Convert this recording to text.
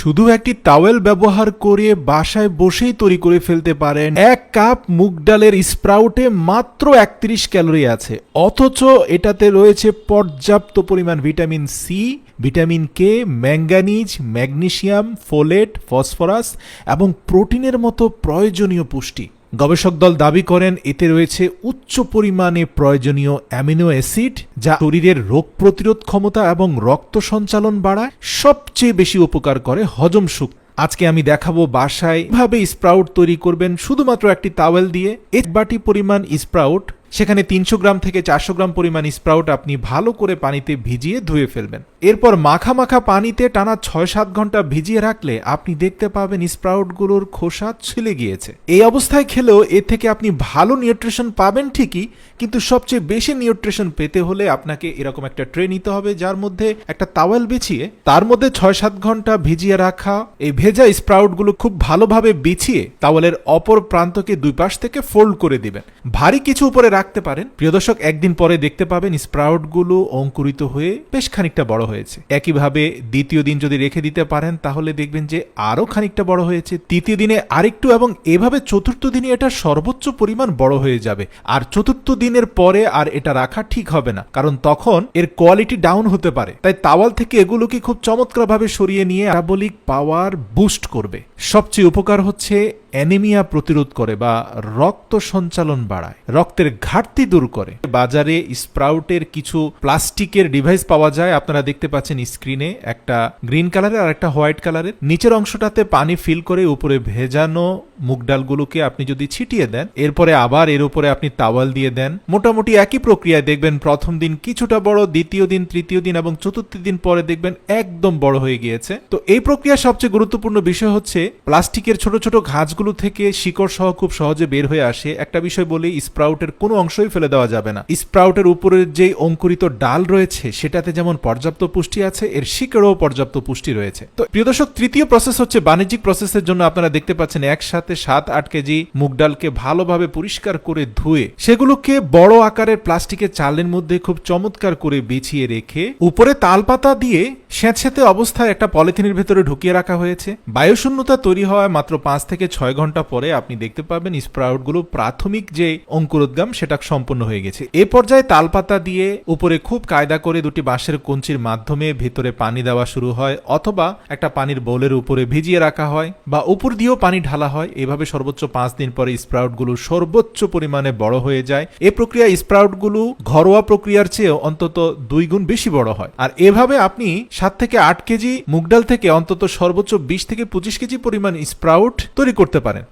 শুধু একটি টাওয়েল ব্যবহার করে বাসায় বসেই তৈরি করে ফেলতে পারেন। এক কাপ মুগ ডালের স্প্রাউটে মাত্র একত্রিশ ক্যালোরি আছে। অথচ এটাতে রয়েছে পর্যাপ্ত পরিমাণ vitamin C vitamin K manganese, magnesium, folate, phosphorus এবং প্রোটিনের মতো প্রয়োজনীয় পুষ্টি। গবেষক দল দাবি করেন, এতে রয়েছে উচ্চ পরিমাণে প্রয়োজনীয় অ্যামিনো অ্যাসিড, যা শরীরের রোগ প্রতিরোধ ক্ষমতা এবং রক্ত সঞ্চালন বাড়ায়, সবচেয়ে বেশি উপকার করে হজম সুখ আজকে আমি দেখাবো বাসায় কীভাবে স্প্রাউট তৈরি করবেন, শুধুমাত্র একটি তাওয়েল দিয়ে। এক বাটি পরিমাণ স্প্রাউট, সেখানে তিনশো গ্রাম থেকে চারশো গ্রাম পরিমাণ স্প্রাউট আপনি ভালো করে পানিতে ভিজিয়ে ধুয়ে ফেলবেন। এরপর মাখা মাখা পানিতে টানা ছয় সাত ঘণ্টা ভিজিয়ে রাখলে আপনি দেখতে পাবেন স্প্রাউটগুলোর খোসা ছিলে গিয়েছে। এই অবস্থায় খেলেও এর থেকে আপনি ভালো নিউট্রিশন পাবেন ঠিকই, কিন্তু সবচেয়ে বেশি নিউট্রিশন পেতে হলে আপনাকে এরকম একটা ট্রে নিতে হবে যার মধ্যে একটা তাওয়েল বিছিয়ে, তার মধ্যে ছয় সাত ঘণ্টা ভিজিয়ে রাখা, এই ভেজা স্প্রাউটগুলো খুব ভালোভাবে বিছিয়ে তাওয়েলের অপর প্রান্তকে দুই পাশ থেকে ফোল্ড করে দিবেন। ভারী কিছু উপরে রাখতে পারেন। প্রিয় দর্শক, একদিন পরে দেখতে পাবেন স্প্রাউটগুলো অঙ্কুরিত হয়ে বেশ খানিকটা বড় হয়েছে। একইভাবে দ্বিতীয় দিন যদি রেখে দিতে পারেন, তাহলে দেখবেন যে আরও খানিকটা বড় হয়েছে। তৃতীয় দিনে আরেকটু এবং এভাবে চতুর্থ দিনে এটা সর্বোচ্চ পরিমাণ বড় হয়ে যাবে। আর চতুর্থ দিনের পরে আর এটা রাখা ঠিক হবে না। কারণ তখন এর কোয়ালিটি ডাউন হতে পারে। তাই তাওয়াল থেকে এগুলোকে খুব চমৎকারভাবে সরিয়ে নিয়ে অ্যারাবলিক পাওয়ার বুস্ট করবে। সবচেয়ে উপকার হচ্ছে অ্যানিমিয়া প্রতিরোধ করে বা রক্ত সঞ্চালন বাড়ায়, রক্তের ঘাটতি দূর করে। বাজারে স্প্রাউটের কিছু প্লাস্টিকের ডিভাইস পাওয়া যায়, আপনারা দেখতে পাচ্ছেন স্ক্রিনে একটা গ্রিন কালারের আর একটা হোয়াইট কালারের নিচের অংশটাতে পানি ফিল করে উপরে ভেজানো মুগ ডালগুলোকে আপনি যদি ছিটিয়ে দেন, এরপরে আবার এর উপরে আপনি তাওয়াল দিয়ে দেন। মোটামুটি একই প্রক্রিয়ায় দেখবেন প্রথম দিন কিছুটা বড়, দ্বিতীয় দিন, তৃতীয় দিন এবং চতুর্থ দিন পরে দেখবেন একদম বড় হয়ে গিয়েছে। তো এই প্রক্রিয়ার সবচেয়ে গুরুত্বপূর্ণ বিষয় হচ্ছে প্লাস্টিকের ছোট ছোট ঘাসগুলো থেকে শিকড় সহ খুব সহজে বের হয়ে আসে, একটা বিষয় বলি, স্প্রাউটের কোনো অংশই ফেলে দেওয়া যাবে না। স্প্রাউটের উপরের যে অঙ্কুরিত ডাল রয়েছে, সেটাতে যেমন পর্যাপ্ত পুষ্টি আছে, এর শিকড়েও পর্যাপ্ত পুষ্টি রয়েছে। তো প্রিয় দর্শক, তৃতীয় প্রসেস হচ্ছে বাণিজ্যিক প্রসেসের জন্য আপনারা দেখতে পাচ্ছেন একসাথে সাত আট কেজি মুগ ডালকে ভালোভাবে পরিষ্কার করে ধুয়ে, সেগুলোকে বড় আকারের প্লাস্টিকের চালের মধ্যে খুব চমৎকার করে বিছিয়ে রেখে, উপরে তালপাতা দিয়ে স্যাঁতস্যাঁতে অবস্থায় একটা পলিথিনের ভেতরে ঢুকিয়ে রাখা হয়েছে। বায়ুশূন্যতা তৈরি হওয়ায় মাত্র পাঁচ থেকে ছয় ঘণ্টা পরে আপনি দেখতে পাবেন স্প্রাউটগুলো প্রাথমিক যে অঙ্কুরোদ্গম, সেটা সম্পন্ন হয়ে গেছে। এ পর্যায়ে তালপাতা দিয়ে উপরে খুব কায়দা করে দুটি বাঁশের কঞ্চির মাধ্যমে ভেতরে পানি দেওয়া শুরু হয়, অথবা একটা পানির বোলের উপরে ভিজিয়ে রাখা হয় বা উপর দিয়েও পানি ঢালা হয়। এভাবে সর্বোচ্চ পাঁচ দিন পরে স্প্রাউটগুলো সর্বোচ্চ পরিমাণে বড় হয়ে যায়। এ প্রক্রিয়া স্প্রাউটগুলো ঘরোয়া প্রক্রিয়ার চেয়ে অন্তত দুই গুণ বেশি বড় হয়। আর এভাবে আপনি সাত থেকে আট কেজি মুগডাল থেকে অন্তত সর্বোচ্চ বিশ থেকে পঁচিশ কেজি পরিমাণ স্প্রাউট তৈরি করতে পারেন।